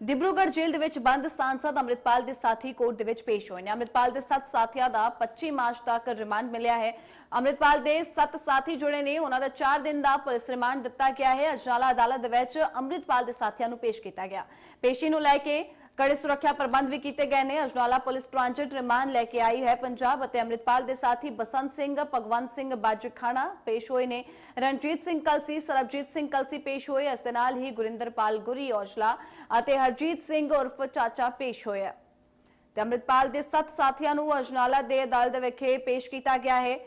ਡਿਬਰੂਗੜ੍ਹ ਜੇਲ੍ਹ ਦੇ ਵਿੱਚ ਬੰਦ ਸਾਂਸਦ ਅੰਮ੍ਰਿਤਪਾਲ ਦੇ ਸਾਥੀ ਕੋਰਟ ਦੇ ਵਿੱਚ ਪੇਸ਼ ਹੋਏ ਨੇ। ਅੰਮ੍ਰਿਤਪਾਲ ਦੇ ਸੱਤ ਸਾਥੀਆਂ ਦਾ 25 ਮਾਰਚ ਤੱਕ ਰਿਮਾਂਡ ਮਿਲਿਆ ਹੈ। ਅੰਮ੍ਰਿਤਪਾਲ ਦੇ ਸੱਤ ਸਾਥੀ ਜੁੜੇ ਨੇ। ਉਹਨਾਂ ਦਾ 4 ਦਿਨ ਦਾ ਪੁਲਿਸ ਰਿਮਾਂਡ ਦਿੱਤਾ ਗਿਆ ਹੈ। ਅਜਨਾਲਾ ਅਦਾਲਤ ਦੇ ਵਿੱਚ ਅੰਮ੍ਰਿਤਪਾਲ ਦੇ ਸਾਥੀਆਂ ਨੂੰ ਪੇਸ਼ ਕੀਤਾ ਗਿਆ। ਪੇਸ਼ੀ ਨੂੰ ਲੈ ਕੇ ਕੜੇ ਸੁਰੱਖਿਆ ਪ੍ਰਬੰਧ ਵੀ ਕੀਤੇ ਗਏ ਨੇ। ਅਜਨਾਲਾ ਪੁਲਿਸ ਟ੍ਰਾਂਜਿਟ ਰਿਮਾਂਡ ਲੈ ਕੇ ਆਈ ਹੈ। ਪੰਜਾਬ ਅਤੇ ਅੰਮ੍ਰਿਤਪਾਲ ਦੇ ਸਾਥੀ ਬਸੰਤ ਸਿੰਘ, ਭਗਵੰਤ ਸਿੰਘ ਬਾਜਖਾਣਾ ਪੇਸ਼ ਹੋਏ ਨੇ। ਰਣਜੀਤ ਸਿੰਘ ਕਲਸੀ, ਸਰਬਜੀਤ ਸਿੰਘ ਕਲਸੀ ਪੇਸ਼ ਹੋਏ। ਇਸ ਦੇ ਨਾਲ ਹੀ ਗੁਰਿੰਦਰਪਾਲ ਗੁਰੀ ਔਜਲਾ ਅਤੇ ਹਰਜੀਤ ਸਿੰਘ ਉਰਫ ਚਾਚਾ ਪੇਸ਼ ਹੋਇਆ ਤੇ ਅੰਮ੍ਰਿਤਪਾਲ ਦੇ ਸੱਤ ਸਾਥੀਆਂ ਨੂੰ ਅਜਨਾਲਾ ਦੇ ਅਦਾਲਤ ਵਿਖੇ ਪੇਸ਼ ਕੀਤਾ ਗਿਆ ਹੈ।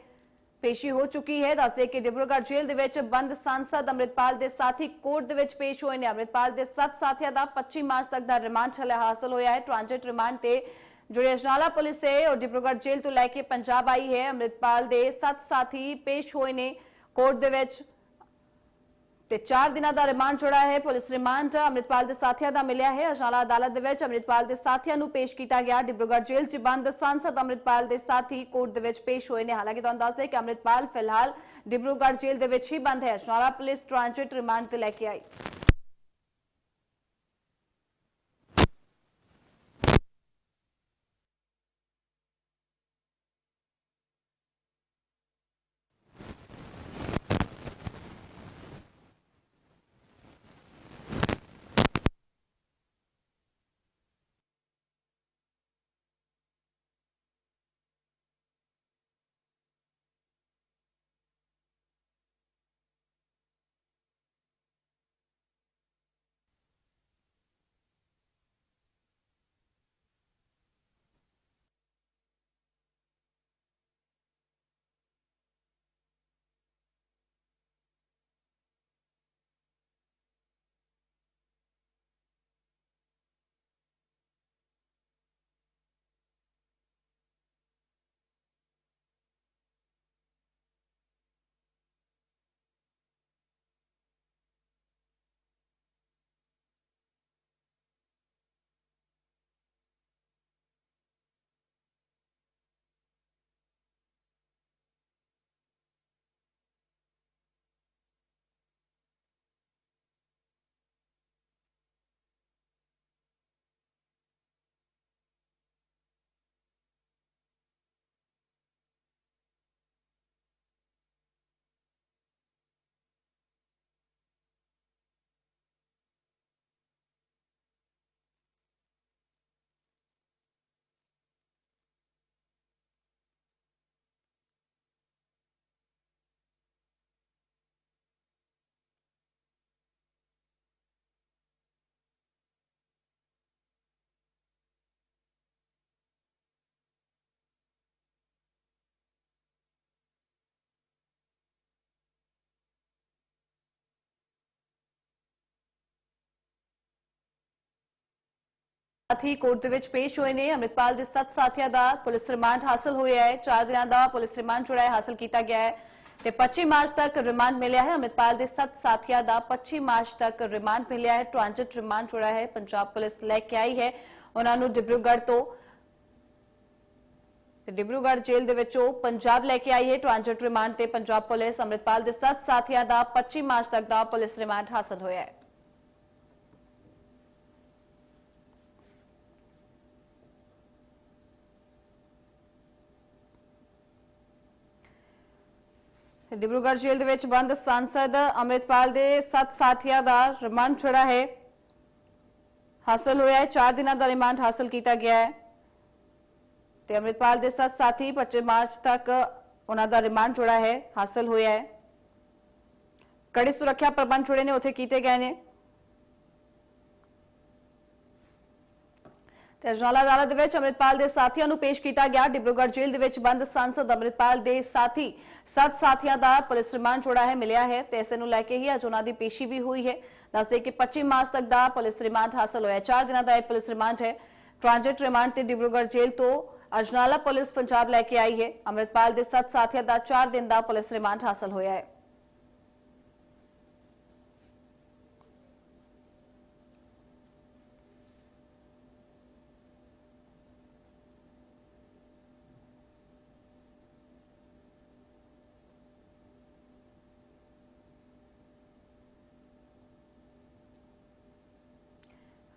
ਪੇਸ਼ੀ ਹੋ ਚੁੱਕੀ ਹੈ। ਦੱਸਦੇ ਕਿ ਡਿਬਰੂਗੜ੍ਹ ਜੇਲ੍ਹ ਦੇ ਵਿੱਚ ਬੰਦ ਸੰਸਦ ਅੰਮ੍ਰਿਤਪਾਲ ਦੇ ਸਾਥੀ ਕੋਰਟ ਦੇ ਵਿੱਚ ਪੇਸ਼ ਹੋਏ ਨੇ। ਅੰਮ੍ਰਿਤਪਾਲ ਦੇ ਸੱਤ ਸਾਥੀਆਂ ਦਾ 25 ਮਾਰਚ ਤੱਕ ਦਾ ਰਿਮਾਂਡ ਛਲੇ ਹਾਸਲ ਹੋਇਆ ਹੈ। ਟ੍ਰਾਂਜਿਟ ਰਿਮਾਂਡ ਤੇ ਜਿਹੜੇ ਅਜਨਾਲਾ ਪੁਲਿਸ ਹੈ ਔਰ ਡਿਬਰੂਗੜ੍ਹ ਜੇਲ੍ਹ ਤੋਂ ਲੈ ਕੇ ਪੰਜਾਬ ਆਈ ਹੈ। ਅੰਮ੍ਰਿਤਪਾਲ ਦੇ ਸੱਤ ਸਾਥੀ ਪੇਸ਼ ਹੋਏ ਨੇ। ਕੋਰਟ ਦੇ ਵਿੱਚ ਤੇ 4 ਦਿਨਾਂ ਦਾ ਰਿਮਾਂਡ ਜੁੜਾ ਹੈ। ਪੁਲਿਸ ਰਿਮਾਂਡ ਅੰਮ੍ਰਿਤਪਾਲ ਦੇ ਸਾਥੀਆਂ ਦਾ ਮਿਲਿਆ ਹੈ। ਅਜਨਾਲਾ ਅਦਾਲਤ ਦੇ ਵਿੱਚ ਅੰਮ੍ਰਿਤਪਾਲ ਦੇ ਸਾਥੀਆਂ ਨੂੰ ਪੇਸ਼ ਕੀਤਾ ਗਿਆ। ਡਿਬਰੂਗੜ੍ਹ ਜੇਲ੍ਹ 'ਚ ਬੰਦ ਸੰਸਦ ਅੰਮ੍ਰਿਤਪਾਲ ਦੇ ਸਾਥੀ ਕੋਰਟ ਦੇ ਵਿੱਚ ਪੇਸ਼ ਹੋਏ ਨੇ। ਹਾਲਾਂਕਿ ਤੁਹਾਨੂੰ ਦੱਸ ਦੇ ਕਿ ਅੰਮ੍ਰਿਤਪਾਲ ਫਿਲਹਾਲ ਡਿਬਰੂਗੜ੍ਹ ਜੇਲ੍ਹ ਦੇ ਵਿੱਚ ਹੀ ਬੰਦ ਹੈ। ਅਜਨਾਲਾ ਪੁਲਿਸ ਟ੍ਰਾਂਜਿਟ ਰਿਮਾਂਡ ਤੇ ਲੈ ਕੇ ਆਈ। ਸਾਥੀ ਕੋਰਟ ਦੇ ਵਿੱਚ ਪੇਸ਼ ਹੋਏ ਨੇ। ਅੰਮ੍ਰਿਤਪਾਲ ਦੇ ਸੱਤ ਸਾਥੀਆਂ ਦਾ ਪੁਲਿਸ ਰਿਮਾਂਡ ਹਾਸਲ ਹੋਇਆ ਹੈ। 4 ਦਿਨਾਂ ਦਾ ਪੁਲਿਸ ਰਿਮਾਂਡ ਜਿਹੜਾ ਹੈ, ਹਾਸਲ ਕੀਤਾ ਗਿਆ ਹੈ। ਤੇ 25 ਮਾਰਚ ਤੱਕ ਰਿਮਾਂਡ ਮਿਲਿਆ ਹੈ। ਅੰਮ੍ਰਿਤਪਾਲ ਦੇ ਸੱਤ ਸਾਥੀਆਂ ਦਾ 25 ਮਾਰਚ ਤੱਕ ਰਿਮਾਂਡ ਮਿਲਿਆ ਹੈ। ਟ੍ਰਾਂਜਿਟ ਰਿਮਾਂਡ ਜਿਹੜਾ ਹੈ, ਪੰਜਾਬ ਪੁਲਿਸ ਲੈ ਕੇ ਆਈ ਹੈ। ਉਹਨਾਂ ਨੂੰ ਡਿਬਰੂਗੜ੍ਹ ਤੋਂ ਤੇ ਡਿਬਰੂਗੜ੍ਹ ਜੇਲ੍ਹ ਦੇ ਵਿੱਚੋਂ ਪੰਜਾਬ ਲੈ ਕੇ ਆਈ ਹੈ। ਟ੍ਰਾਂਜਿਟ ਰਿਮਾਂਡ ਤੇ ਪੰਜਾਬ ਪੁਲਿਸ ਅੰਮ੍ਰਿਤਪਾਲ ਦੇ ਸੱਤ ਸਾਥੀਆਂ ਦਾ 25 ਮਾਰਚ ਤੱਕ ਦਾ ਪੁਲਿਸ ਰਿਮਾਂਡ ਹਾਸਲ ਹੋਇਆ ਹੈ। ਡਿਬਰੂਗੜ੍ਹ ਜੇਲ੍ਹ ਦੇ ਵਿੱਚ ਬੰਦ ਸੰਸਦ, ਅੰਮ੍ਰਿਤਪਾਲ ਦੇ ਸੱਤ ਸਾਥੀਆਂ ਦਾ ਰਿਮਾਂਡ ਛੁੜਾ ਹੈ। ਹਾਸਲ ਹੋਇਆ ਹੈ 4 ਦਿਨਾਂ ਦਾ ਰਿਮਾਂਡ ਹਾਸਲ ਕੀਤਾ ਗਿਆ ਹੈ। ਤੇ ਅੰਮ੍ਰਿਤਪਾਲ ਦੇ ਸੱਤ ਸਾਥੀ 25 ਮਾਰਚ ਤੱਕ ਉਹਨਾਂ ਦਾ ਰਿਮਾਂਡ ਛੁੜਾ ਹੈ, ਹਾਸਲ ਹੋਇਆ ਹੈ। ਕੜੀ ਸੁਰੱਖਿਆ ਪ੍ਰਬੰਧ ਛੁੜੇ ਨੇ, ਉੱਥੇ ਕੀਤੇ ਗਏ ਨੇ। ਤੇ ਅਜਨਾਲਾ ਅਦਾਲਤ ਦੇ ਵਿੱਚ ਅੰਮ੍ਰਿਤਪਾਲ ਦੇ ਸਾਥੀਆਂ ਨੂੰ ਪੇਸ਼ ਕੀਤਾ ਗਿਆ। ਡਿਬਰੂਗੜ੍ਹ ਜੇਲ੍ਹ ਦੇ ਵਿੱਚ ਬੰਦ ਸੰਸਦ ਅੰਮ੍ਰਿਤਪਾਲ ਦੇ ਸਾਥੀ, ਸੱਤ ਸਾਥੀਆਂ ਦਾ ਪੁਲਿਸ ਰਿਮਾਂਡ ਛੋੜਾ ਹੈ, ਮਿਲਿਆ ਹੈ ਤੇ ਇਸੇ ਨੂੰ ਲੈ ਕੇ ਹੀ ਅੱਜ ਉਹਨਾਂ ਦੀ ਪੇਸ਼ੀ ਵੀ ਹੋਈ ਹੈ। ਦੱਸਦੇ ਕਿ 25 ਮਾਰਚ ਤੱਕ ਦਾ ਪੁਲਿਸ ਰਿਮਾਂਡ ਹਾਸਲ ਹੋਇਆ। 4 ਦਿਨਾਂ ਦਾ ਇਹ ਪੁਲਿਸ ਰਿਮਾਂਡ ਹੈ। ਟ੍ਰਾਂਜਿਟ ਰਿਮਾਂਡ ਤੇ ਡਿਬਰੂਗੜ੍ਹ ਜੇਲ੍ਹ ਤੋਂ ਅਜਨਾਲਾ ਪੁਲਿਸ ਪੰਜਾਬ ਲੈ ਕੇ ਆਈ ਹੈ। ਅੰਮ੍ਰਿਤਪਾਲ ਦੇ ਸੱਤ ਸਾਥੀਆਂ ਦਾ 4 ਦਿਨ ਦਾ ਪੁਲਿਸ ਰਿਮਾਂਡ ਹਾਸਲ ਹੋਇਆ ਹੈ।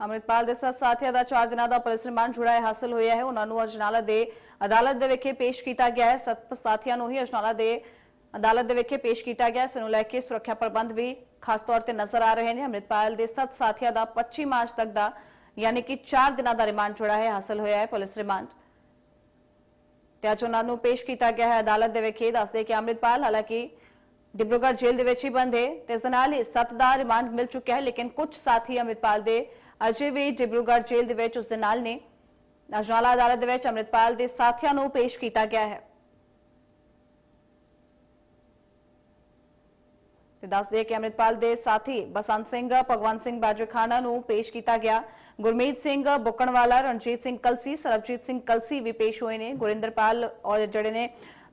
ਅੰਮ੍ਰਿਤਪਾਲ ਦੇ ਸੱਤ ਸਾਥੀਆਂ ਦਾ 4 ਦਿਨਾਂ ਦਾ ਪੁਲਿਸ ਰਿਮਾਂਡ ਜੁੜਾ ਹੈ ਹਾਸਲ ਹੋਇਆ ਹੈ ਉਹਨਾਂ ਨੂੰ ਅਜਨਾਲਾ ਦੇ ਅਦਾਲਤ ਦੇ ਵਿਖੇ ਪੇਸ਼ ਕੀਤਾ ਗਿਆ ਹੈ ਸੱਤ ਸਾਥੀਆਂ ਨੂੰ ਹੀ ਅਜਨਾਲਾ ਦੇ ਅਦਾਲਤ ਦੇ ਵਿਖੇ ਪੇਸ਼ ਕੀਤਾ ਗਿਆ ਹੈ ਇਸ ਨੂੰ ਲੈ ਕੇ ਸੁਰੱਖਿਆ ਪ੍ਰਬੰਧ ਵੀ ਖਾਸ ਤੌਰ ਤੇ ਨਜ਼ਰ ਆ ਰਹੇ ਨੇ ਅੰਮ੍ਰਿਤਪਾਲ ਦੇ ਸੱਤ ਸਾਥੀਆਂ ਦਾ 25 ਮਾਰਚ ਤੱਕ ਦਾ ਯਾਨੀ ਕਿ 4 ਦਿਨਾਂ ਦਾ ਰਿਮਾਂਡ ਜੁੜਾ ਹੈ ਹਾਸਲ ਹੋਇਆ ਹੈ ਪੁਲਿਸ ਰਿਮਾਂਡ ਤੇ ਅੱਜ ਉਹਨਾਂ ਨੂੰ ਪੇਸ਼ ਕੀਤਾ ਗਿਆ ਹੈ ਅਦਾਲਤ ਦੇ ਵਿਖੇ ਦੱਸਦੇ ਕਿ ਅੰਮ੍ਰਿਤਪਾਲ ਹਾਲਾਂਕਿ ਡਿਬਰੂਗੜ੍ਹ ਜੇਲ੍ਹ ਦੇ ਵਿੱਚ ਹੀ ਬੰਦ ਹੈ ਤੇ ਇਸ ਦੇ ਨਾਲ ਹੀ ਸੱਤ ਦਾ ਰਿਮਾਂਡ ਮਿਲ ਚੁੱਕਿਆ ਹੈ ਲੇਕਿਨ ਕੁਝ ਸਾਥੀ ਅੰਮ੍ਰਿਤਪਾਲ ਦੇ ਅਜੇ ਵੀ ਡਿਬਰੂਗੜ੍ਹ ਜੇਲ੍ਹ ਦੇ ਵਿੱਚ ਉਸ ਦੇ ਨਾਲ ਨੇ। ਅਜਨਾਲਾ ਅਦਾਲਤ ਦੇ ਵਿੱਚ ਅੰਮ੍ਰਿਤਪਾਲ ਦੇ ਸਾਥੀਆਂ ਨੂੰ ਪੇਸ਼ ਕੀਤਾ ਗਿਆ ਹੈ। ਤੇ ਦੱਸਦੇ ਕਿ ਅੰਮ੍ਰਿਤਪਾਲ ਦੇ ਸਾਥੀ ਬਸੰਤ ਸਿੰਘ, ਭਗਵੰਤ ਸਿੰਘ ਬਾਜੋਖਾਨਾ ਨੂੰ ਪੇਸ਼ ਕੀਤਾ ਗਿਆ। ਗੁਰਮੀਤ ਸਿੰਘ ਬੁੱਕਣਵਾਲਾ, ਰਣਜੀਤ ਸਿੰਘ ਕਲਸੀ, ਸਰਬਜੀਤ ਸਿੰਘ ਕਲਸੀ ਵੀ ਪੇਸ਼ ਹੋਏ ਨੇ। ਗੁਰਿੰਦਰਪਾਲ ਔਰ ਜਿਹੜੇ ਨੇ,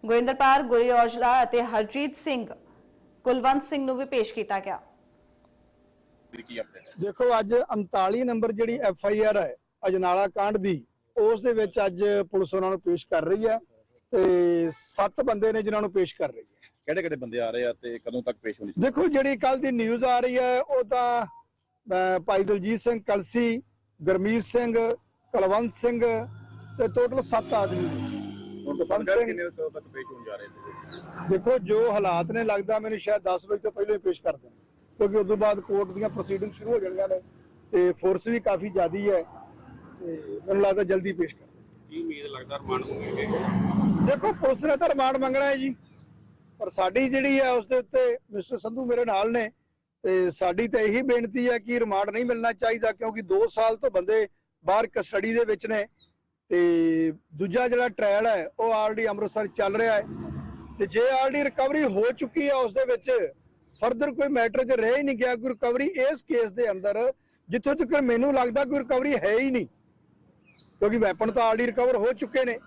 ਗੁਰਿੰਦਰਪਾਲ ਗੁਰੀ ਔਜਲਾ ਅਤੇ ਹਰਜੀਤ ਸਿੰਘ ਕੁਲਵੰਤ ਸਿੰਘ ਨੂੰ ਵੀ ਪੇਸ਼ ਕੀਤਾ ਗਿਆ। ਕੀ ਆਪਣੇ ਦੇਖੋ ਅੱਜ 39 ਨੰਬਰ ਜਿਹੜੀ ਐਫ ਆਈ ਆਰ ਹੈ ਅਜਨਾਲਾ ਕਾਂਡ ਦੀ ਉਸ ਦੇ ਵਿੱਚ ਅੱਜ ਪੁਲਿਸ ਉਹਨਾਂ ਨੂੰ ਪੇਸ਼ ਕਰ ਰਹੀ ਹੈ ਤੇ ਸੱਤ ਬੰਦੇ ਨੇ ਜਿਨ੍ਹਾਂ ਨੂੰ ਪੇਸ਼ ਕਰ ਰਹੀ ਹੈ। ਕਿਹੜੇ ਕਿਹੜੇ ਬੰਦੇ ਆ ਰਹੇ ਆ ਤੇ ਕਦੋਂ ਤੱਕ ਪੇਸ਼ ਹੋਣੀ ਦੇਖੋ ਜਿਹੜੀ ਕੱਲ ਦੀ ਨਿਊਜ਼ ਆ ਰਹੀ ਹੈ ਉਹ ਤਾਂ ਭਾਈ ਦਲਜੀਤ ਸਿੰਘ ਕਲਸੀ ਗਰਮੀਤ ਸਿੰਘ ਕੁਲਵੰਤ ਸਿੰਘ ਤੇ ਟੋਟਲ 7 ਆਦਮੀ ਬਸੰਤ ਸਿੰਘ- ਦੇਖੋ ਜੋ ਹਾਲਾਤ ਨੇ ਲੱਗਦਾ ਮੈਨੂੰ ਸ਼ਾਇਦ 10 ਵਜੇ ਤੋਂ ਪਹਿਲਾਂ ਹੀ ਪੇਸ਼ ਕਰ ਦੇਣ। ਕਿਉਂਕਿ ਉਸ ਤੋਂ ਬਾਅਦ ਕੋਰਟ ਦੀਆਂ ਪ੍ਰੋਸੀਡਿੰਗ ਸ਼ੁਰੂ ਹੋ ਜਾਣੀਆਂ ਨੇ ਤੇ ਫੋਰਸ ਵੀ ਕਾਫੀ ਜ਼ਿਆਦੀ ਹੈ ਤੇ ਮੈਨੂੰ ਲੱਗਦਾ ਜਲਦੀ ਪੇਸ਼ ਕਰ ਕੀ ਉਮੀਦ ਲੱਗਦਾ ਰਮਾਨ ਹੋਣਗੇ ਦੇਖੋ ਪੁਲਿਸ ਨੇ ਤਾਂ ਰਿਮਾਂਡ ਮੰਗਣਾ ਹੈ ਜੀ ਪਰ ਸਾਡੀ ਜਿਹੜੀ ਹੈ ਉਸ ਦੇ ਉੱਤੇ ਮਿਸਟਰ ਸੰਧੂ ਮੇਰੇ ਨਾਲ ਨੇ ਤੇ ਸਾਡੀ ਤਾਂ ਇਹੀ ਬੇਨਤੀ ਹੈ ਕਿ ਰਿਮਾਂਡ ਨਹੀਂ ਮਿਲਣਾ ਚਾਹੀਦਾ ਕਿਉਂਕਿ 2 ਸਾਲ ਤੋਂ ਬੰਦੇ ਬਾਹਰ ਕਸਟਡੀ ਦੇ ਵਿੱਚ ਨੇ ਤੇ ਦੂਜਾ ਜਿਹੜਾ ਟ੍ਰਾਇਲ ਹੈ ਉਹ ਆਲਰੇਡੀ ਅੰਮ੍ਰਿਤਸਰ ਚੱਲ ਰਿਹਾ ਹੈ ਤੇ ਜੇ ਆਲਰੇਡੀ ਰਿਕਵਰੀ ਹੋ ਚੁੱਕੀ ਹੈ ਉਸ ਦੇ ਵਿੱਚ ਫਰਦਰ ਕੋਈ ਮੈਟਰ 'ਚ ਰਹਿ ਹੀ ਨਹੀਂ ਗਿਆ, ਕੋਈ ਰਿਕਵਰੀ ਇਸ ਕੇਸ ਦੇ ਅੰਦਰ, ਜਿੱਥੋਂ ਤੱਕ ਮੈਨੂੰ ਲੱਗਦਾ ਕੋਈ ਰਿਕਵਰੀ ਹੈ ਹੀ ਨਹੀਂ। ਕਿਉਂਕਿ ਵੈਪਨ ਤਾਂ ਆਲਰੇਡੀ ਰਿਕਵਰ ਹੋ ਚੁੱਕੇ ਨੇ।